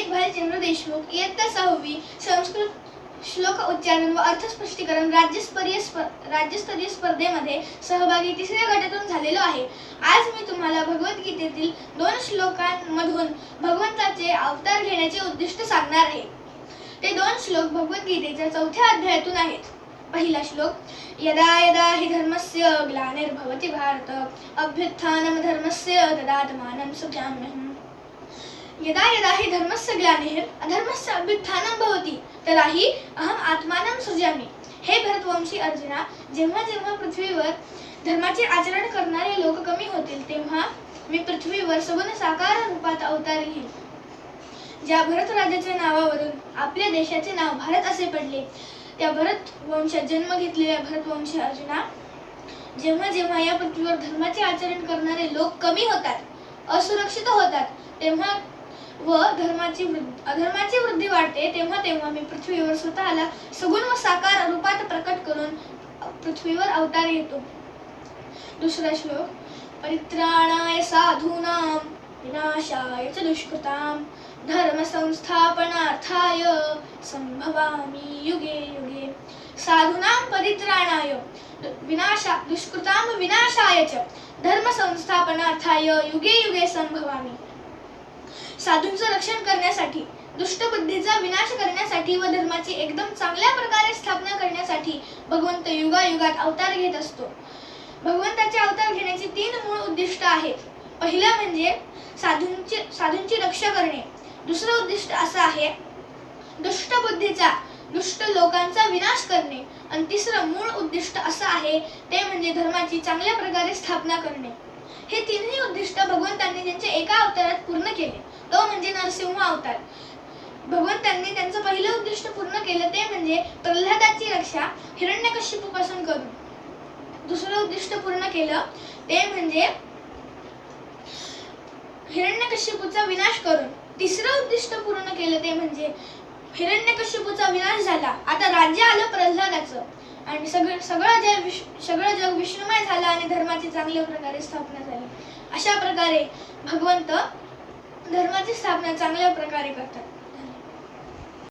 एक भालचंद्र देशमुख इयत्ता सहावी संस्कृत श्लोक उच्चारण व राज्यस्तरीय राज्यस्तरीय स्पर्धेमध्ये सहभागी तिसऱ्या गटातून झालेलो आहे. आज मी तुम्हाला भगवद्गीतेतील दोन श्लोकांमधून भगवंताचे अवतार घेण्याचे उद्दिष्ट सांगणार आहे. ते दोन श्लोक भगवद्गीतेच्या चौथ्या अध्यायातून आहेत. पहिला श्लोक यदा यदा हि धर्मस्य ग्लानिर्भवती भारत अभ्युत्थानं धर्मस्य तदात्मानं सुख्या यदा यदा हि धर्मस्य ग्लानिः अधर्मस्य अभ्युत्थानं भवति तदा हि अहम आत्मानं सृजामि हे भरतवंशी अर्जुना जेव्हा जेव्हा पृथ्वीवर धर्माचे आचरण करणारे लोक कमी होतील तेव्हा मी पृथ्वीवर सगुण साकार रूपात अवतार घेईन ज्या भरत राजाच्या नावावरून आपल्या देशाचे नाव भारत असे पडले त्या भरत वंशात जन्म घेतलेल्या भरतवंशी अर्जुना जेव्हा जेव्हा या पृथ्वीवर धर्माचे आचरण करणारे लोक कमी होतात असुरक्षित होतात तेव्हा व धर्माची वृद्ध अधर्माची वृद्धी वाढते तेव्हा तेव्हा मी पृथ्वीवर स्वतःला सगुण व साकार रूपात प्रकट करून पृथ्वीवर अवतार येतो दुसरा श्लोक परित्राणाय साधूनां विनाशाय च दुष्कृतां धर्म संस्थापनार्थाय संभवामि युगे युगे। साधूनां परित्राणाय विनाशा दुष्कृतां विनाशाय च धर्म संस्थापनार्थाय युगे युगे संभवामि। साधूंचं रक्षण करण्यासाठी दुष्ट बुद्धीचा विनाश करण्यासाठी व धर्माची एकदम चांगल्या प्रकारे स्थापना करण्यासाठी भगवंत युगायुगात अवतार घेत असतो. भगवंताचे अवतार घेण्याची तीन मूळ उद्दिष्ट आहेत. पहिलं म्हणजे साधूंची साधूंची रक्षा करणे. दुसरं उद्दिष्ट असं आहे दुष्ट बुद्धीचा दुष्ट लोकांचा विनाश करणे. आणि तिसरं मूळ उद्दिष्ट असं आहे ते म्हणजे धर्माची चांगल्या प्रकारे स्थापना करणे. हे तिन्ही उद्दिष्ट भगवंतांनी अवतारात पूर्ण केले. तो म्हणजे नरसिंह अवतार. भगवंतांनी त्यांचं पहिलं उद्दिष्ट पूर्ण केलं ते म्हणजे प्रल्हादाची रक्षा हिरण्यकश्यपूपासून करून. दुसरं उद्दिष्ट पूर्ण केलं ते म्हणजे हिरण्यकश्यपूचा विनाश करून. तिसरं उद्दिष्ट पूर्ण केलं ते म्हणजे हिरण्यकश्यपूचा विनाश झाला. आता राज्य आलं प्रल्हादाचं. आणि सगळं सगळं जग विश- सगळं जग विष्णुमय झालं आणि धर्माची चांगल्या प्रकारे स्थापना झाली. अशा प्रकारे भगवंत धर्माची स्थापना चांगल्या प्रकारे करतात.